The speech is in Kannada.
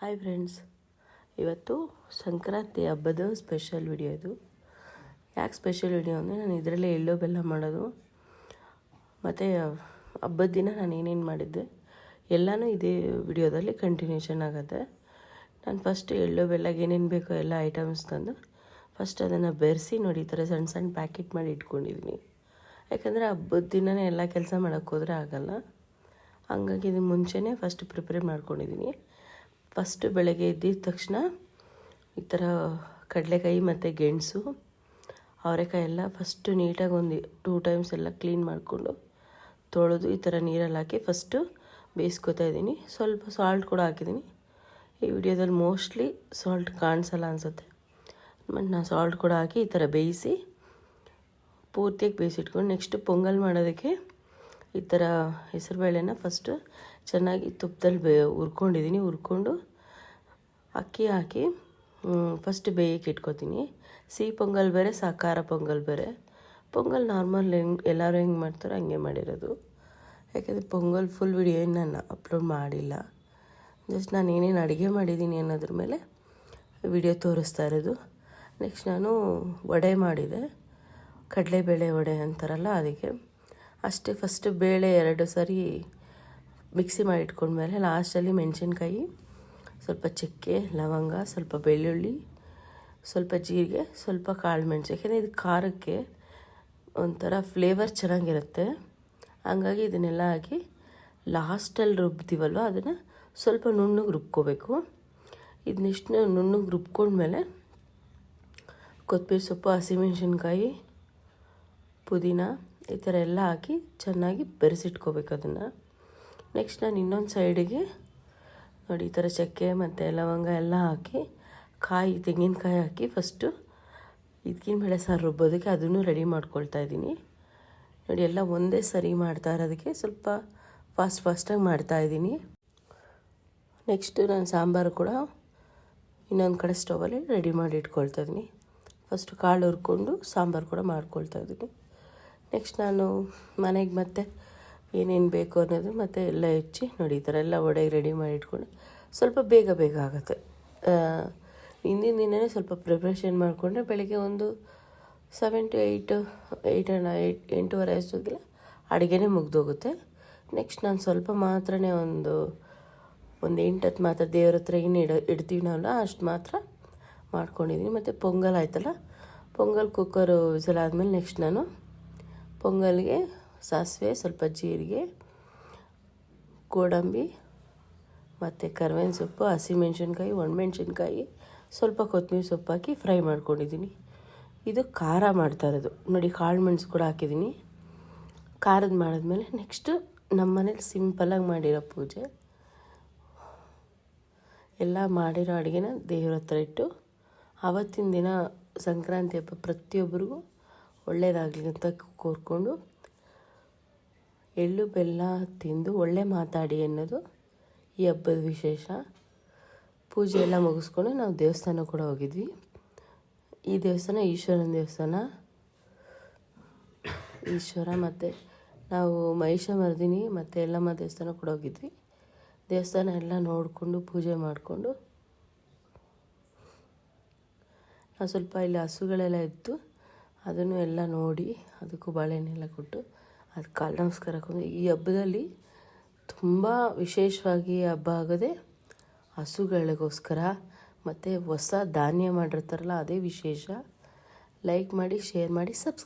ಹಾಯ್ ಫ್ರೆಂಡ್ಸ್ ಇವತ್ತು ಸಂಕ್ರಾಂತಿ ಹಬ್ಬದ ಸ್ಪೆಷಲ್ ವಿಡಿಯೋ ಇದು. ಯಾಕೆ ಸ್ಪೆಷಲ್ ವಿಡಿಯೋ ಅಂದರೆ ನಾನು ಇದರಲ್ಲೇ ಎಳ್ಳು ಬೆಲ್ಲ ಮಾಡೋದು. ಮತ್ತು ಹಬ್ಬದ ದಿನ ನಾನು ಏನೇನು ಮಾಡಿದ್ದೆ ಎಲ್ಲನೂ ಇದೇ ವಿಡಿಯೋದಲ್ಲಿ ಕಂಟಿನ್ಯೂಷನ್ ಆಗುತ್ತೆ. ನಾನು ಫಸ್ಟ್ ಎಳ್ಳು ಬೆಲ್ಲಗೆ ಏನೇನು ಬೇಕೋ ಎಲ್ಲ ಐಟಮ್ಸ್ ತಂದು ಫಸ್ಟ್ ಅದನ್ನು ಬೆರೆಸಿ ನೋಡಿ ಈ ಥರ ಸಣ್ಣ ಸಣ್ಣ ಪ್ಯಾಕೆಟ್ ಮಾಡಿ ಇಟ್ಕೊಂಡಿದ್ದೀನಿ ಯಾಕಂದರೆ ಹಬ್ಬದ ದಿನವೇ ಎಲ್ಲ ಕೆಲಸ ಮಾಡೋಕ್ಕೋದ್ರೆ ಆಗಲ್ಲ. ಹಂಗಾಗಿ ಇದು ಮುಂಚೆನೇ ಫಸ್ಟ್ ಪ್ರಿಪೇರ್ ಮಾಡ್ಕೊಂಡಿದ್ದೀನಿ ಫಸ್ಟ್ ಬೆಳಗ್ಗೆ ಎದ್ದಿದ ತಕ್ಷಣ ಈ ಥರ ಕಡಲೆಕಾಯಿ ಮತ್ತು ಗೆಣಸು, ಅವರೆಕಾಯಿ ಎಲ್ಲ ಫಸ್ಟು ನೀಟಾಗಿ ಒಂದು ಟೂ ಟೈಮ್ಸ್ ಎಲ್ಲ ಕ್ಲೀನ್ ಮಾಡಿಕೊಂಡು ತೊಳೆದು ಈ ಥರ ನೀರಲ್ಲಿ ಹಾಕಿ ಫಸ್ಟು ಬೇಯಿಸ್ಕೊತಾ ಇದ್ದೀನಿ. ಸ್ವಲ್ಪ ಸಾಲ್ಟ್ ಕೂಡ ಹಾಕಿದ್ದೀನಿ. ಈ ವಿಡಿಯೋದಲ್ಲಿ ಮೋಸ್ಟ್ಲಿ ಸಾಲ್ಟ್ ಕಾಣಿಸಲ್ಲ ಅನಿಸುತ್ತೆ. ಮತ್ತು ನಾನು ಸಾಲ್ಟ್ ಕೂಡ ಹಾಕಿ ಈ ಥರ ಬೇಯಿಸಿ ಪೂರ್ತಿಯಾಗಿ ಬೇಯಿಸಿಟ್ಕೊಂಡು ನೆಕ್ಸ್ಟ್ ಪೊಂಗಲ್ ಮಾಡೋದಕ್ಕೆ ಈ ಥರ ಹೆಸರುಬೇಳೆನ ಫಸ್ಟು ಚೆನ್ನಾಗಿ ತುಪ್ಪದಲ್ಲಿ ಬೇ ಹುರ್ಕೊಂಡಿದ್ದೀನಿ ಹುರ್ಕೊಂಡು ಅಕ್ಕಿ ಹಾಕಿ ಫಸ್ಟ್ ಬೇಯಕ್ಕೆ ಇಟ್ಕೊತೀನಿ. ಸಿಹಿ ಪೊಂಗಲ್ ಬೇರೆ, ಸಾಕಾರ ಪೊಂಗಲ್ ಬೇರೆ. ಪೊಂಗಲ್ ನಾರ್ಮಲ್ ಹೆಂಗೆ ಎಲ್ಲರೂ ಹೆಂಗೆ ಮಾಡ್ತಾರೋ ಹಂಗೆ ಮಾಡಿರೋದು. ಯಾಕೆಂದರೆ ಪೊಂಗಲ್ ಫುಲ್ ವಿಡಿಯೋ ನಾನು ಅಪ್ಲೋಡ್ ಮಾಡಿಲ್ಲ. ಜಸ್ಟ್ ನಾನು ಏನೇನು ಅಡುಗೆ ಮಾಡಿದ್ದೀನಿ ಅನ್ನೋದ್ರ ಮೇಲೆ ವಿಡಿಯೋ ತೋರಿಸ್ತಾ ಇರೋದು. ನೆಕ್ಸ್ಟ್ ನಾನು ವಡೆ ಮಾಡಿದೆ. ಕಡಲೆಬೇಳೆ ವಡೆ ಅಂತಾರಲ್ಲ, ಅದಕ್ಕೆ ಅಷ್ಟೇ ಫಸ್ಟ್ ಬೇಳೆ ಎರಡು ಸರಿ ಮಿಕ್ಸಿ ಮಾಡಿ ಇಟ್ಕೊಂಡ್ಮೇಲೆ ಲಾಸ್ಟಲ್ಲಿ ಮೆಣಸಿನ್ಕಾಯಿ, ಸ್ವಲ್ಪ ಚಕ್ಕೆ, ಲವಂಗ, ಸ್ವಲ್ಪ ಬೆಳ್ಳುಳ್ಳಿ, ಸ್ವಲ್ಪ ಜೀರಿಗೆ, ಸ್ವಲ್ಪ ಕಾಳು ಮೆಣಸು. ಯಾಕೆಂದರೆ ಇದು ಖಾರಕ್ಕೆ ಒಂಥರ ಫ್ಲೇವರ್ ಚೆನ್ನಾಗಿರುತ್ತೆ. ಹಂಗಾಗಿ ಇದನ್ನೆಲ್ಲ ಹಾಕಿ ಲಾಸ್ಟಲ್ಲಿ ರುಬ್ತೀವಲ್ವ? ಅದನ್ನು ಸ್ವಲ್ಪ ನುಣ್ಣಗೆ ರುಬ್ಕೋಬೇಕು. ಇದನ್ನಿಷ್ಟು ನುಣ್ಣಗೆ ರುಬ್ಕೊಂಡ್ಮೇಲೆ ಕೊತ್ತಂಬರಿ ಸೊಪ್ಪು ಹಸಿಮೆಣ್ಸಿನ್ಕಾಯಿ ಪುದೀನ ಈ ಥರ ಎಲ್ಲ ಹಾಕಿ ಚೆನ್ನಾಗಿ ಬೆರೆಸಿಟ್ಕೋಬೇಕು ಅದನ್ನು. ನೆಕ್ಸ್ಟ್ ನಾನು ಇನ್ನೊಂದು ಸೈಡಿಗೆ ನೋಡಿ ಈ ಥರ ಚಕ್ಕೆ ಮತ್ತು ಲವಂಗ ಎಲ್ಲ ಹಾಕಿ, ಕಾಯಿ, ತೆಂಗಿನಕಾಯಿ ಹಾಕಿ ಫಸ್ಟು ಇದಕ್ಕಿನ ಬೇಳೆ ಸಾರು ರುಬ್ಬೋದಕ್ಕೆ ಅದನ್ನು ರೆಡಿ ಮಾಡ್ಕೊಳ್ತಾ ಇದ್ದೀನಿ. ನೋಡಿ ಎಲ್ಲ ಒಂದೇ ಸರಿ ಮಾಡ್ತಾ ಇರೋದಕ್ಕೆ ಸ್ವಲ್ಪ ಫಾಸ್ಟ್ ಫಾಸ್ಟಾಗಿ ಮಾಡ್ತಾ ಇದ್ದೀನಿ. ನೆಕ್ಸ್ಟು ನಾನು ಸಾಂಬಾರು ಕೂಡ ಇನ್ನೊಂದು ಕಡೆ ಸ್ಟವಲ್ಲಿ ರೆಡಿ ಮಾಡಿ ಇಟ್ಕೊಳ್ತಾ ಇದ್ದೀನಿ. ಫಸ್ಟು ಕಾಳು ಹುರ್ಕೊಂಡು ಸಾಂಬಾರು ಕೂಡ ಮಾಡ್ಕೊಳ್ತಾ ಇದ್ದೀನಿ. ನೆಕ್ಸ್ಟ್ ನಾನು ಮನೆಗೆ ಮತ್ತೆ ಏನೇನು ಬೇಕು ಅನ್ನೋದು ಮತ್ತು ಎಲ್ಲ ಹೆಚ್ಚಿ ನೋಡಿ, ಈ ಥರ ಎಲ್ಲ ಒಡೆಗೆ ರೆಡಿ ಮಾಡಿ ಇಟ್ಕೊಂಡು ಸ್ವಲ್ಪ ಬೇಗ ಬೇಗ ಆಗುತ್ತೆ. ಹಿಂದಿನ ದಿನವೇ ಸ್ವಲ್ಪ ಪ್ರಿಪ್ರೇಷನ್ ಮಾಡಿಕೊಂಡ್ರೆ ಬೆಳಗ್ಗೆ ಒಂದು seven to eight eight and eight ಎಂಟೂವರೆ ಅಷ್ಟೊತ್ತಿಗೆ ಅಡುಗೆನೇ ಮುಗ್ದೋಗುತ್ತೆ. ನೆಕ್ಸ್ಟ್ ನಾನು ಸ್ವಲ್ಪ ಮಾತ್ರನೇ ಒಂದು ಒಂದು ಎಂಟು ಹತ್ತು ಮಾತ್ರ ದೇವ್ರ ಹತ್ರ ಏನು ಇಡ, ಇಡ್ತೀವಿ ನಾವಲ್ಲ ಅಷ್ಟು ಮಾತ್ರ ಮಾಡ್ಕೊಂಡಿದ್ದೀನಿ ಮತ್ತು ಪೊಂಗಲ್ ಆಯ್ತಲ್ಲ, ಪೊಂಗಲ್ ಕುಕ್ಕರು ವಿಸಲ್ ಆದಮೇಲೆ ನೆಕ್ಸ್ಟ್ ನಾನು ಪೊಂಗಲ್ಗೆ ಸಾಸಿವೆ, ಸ್ವಲ್ಪ ಜೀರಿಗೆ, ಗೋಡಂಬಿ ಮತ್ತು ಕರ್ಬೇವಿನ ಸೊಪ್ಪು, ಹಸಿಮೆಣ್ಸಿನ್ಕಾಯಿ, ಒಣಮೆಣ್ಸಿನ್ಕಾಯಿ, ಸ್ವಲ್ಪ ಕೊತ್ತಂಬರಿ ಸೊಪ್ಪು ಹಾಕಿ ಫ್ರೈ ಮಾಡ್ಕೊಂಡಿದ್ದೀನಿ. ಇದು ಖಾರ ಮಾಡ್ತಾ ಇರೋದು. ನೋಡಿ, ಕಾಳು ಮೆಣಸು ಕೂಡ ಹಾಕಿದ್ದೀನಿ. ಖಾರದ ಮಾಡಿದ್ಮೇಲೆ ನೆಕ್ಸ್ಟು ನಮ್ಮ ಮನೇಲಿ ಸಿಂಪಲಾಗಿ ಮಾಡಿರೋ ಪೂಜೆ. ಎಲ್ಲ ಮಾಡಿರೋ ಅಡುಗೆನ ದೇವ್ರ ಹತ್ರ ಇಟ್ಟು ಆವತ್ತಿನ ದಿನ ಸಂಕ್ರಾಂತಿ ಹಬ್ಬ ಪ್ರತಿಯೊಬ್ಬರಿಗೂ ಒಳ್ಳೆಯದಾಗಲಿ ಅಂತ ಕೋರ್ಕೊಂಡು ಎಳ್ಳು, ಬೆಲ್ಲ ತಿಂದು ಒಳ್ಳೆ ಮಾತಾಡಿ ಅನ್ನೋದು ಈ ಹಬ್ಬದ ವಿಶೇಷ. ಪೂಜೆ ಎಲ್ಲ ಮುಗಿಸ್ಕೊಂಡು ನಾವು ದೇವಸ್ಥಾನ ಕೂಡ ಹೋಗಿದ್ವಿ. ಈ ದೇವಸ್ಥಾನ ಈಶ್ವರನ ದೇವಸ್ಥಾನ. ಈಶ್ವರ ಮತ್ತು ನಾವು ಮಹಿಷ ಮರ್ದಿನಿ ಮತ್ತು ಎಲ್ಲಮ್ಮ ದೇವಸ್ಥಾನ ಕೂಡ ಹೋಗಿದ್ವಿ. ದೇವಸ್ಥಾನ ಎಲ್ಲ ನೋಡಿಕೊಂಡು ಪೂಜೆ ಮಾಡಿಕೊಂಡು ನಾವು ಸ್ವಲ್ಪ ಇಲ್ಲಿ ಹಸುಗಳೆಲ್ಲ ಇತ್ತು. ಅದನ್ನು ಎಲ್ಲ ನೋಡಿ ಅದಕ್ಕೂ ಬಾಳೆಹಣ್ಣೆಲ್ಲ ಕೊಟ್ಟು ಅದು ಕಾಲ ನಮಸ್ಕಾರ ಈ ಹಬ್ಬದಲ್ಲಿ ತುಂಬ ವಿಶೇಷವಾಗಿ ಹಬ್ಬ ಆಗೋದೇ ಹಸುಗಳಿಗೋಸ್ಕರ ಮತ್ತು ಹೊಸ ಧಾನ್ಯ ಮಾಡಿರ್ತಾರಲ್ಲ, ಅದೇ ವಿಶೇಷ. ಲೈಕ್ ಮಾಡಿ ಶೇರ್ ಮಾಡಿ ಸಬ್ಸ್ಕ್ರೈಬ್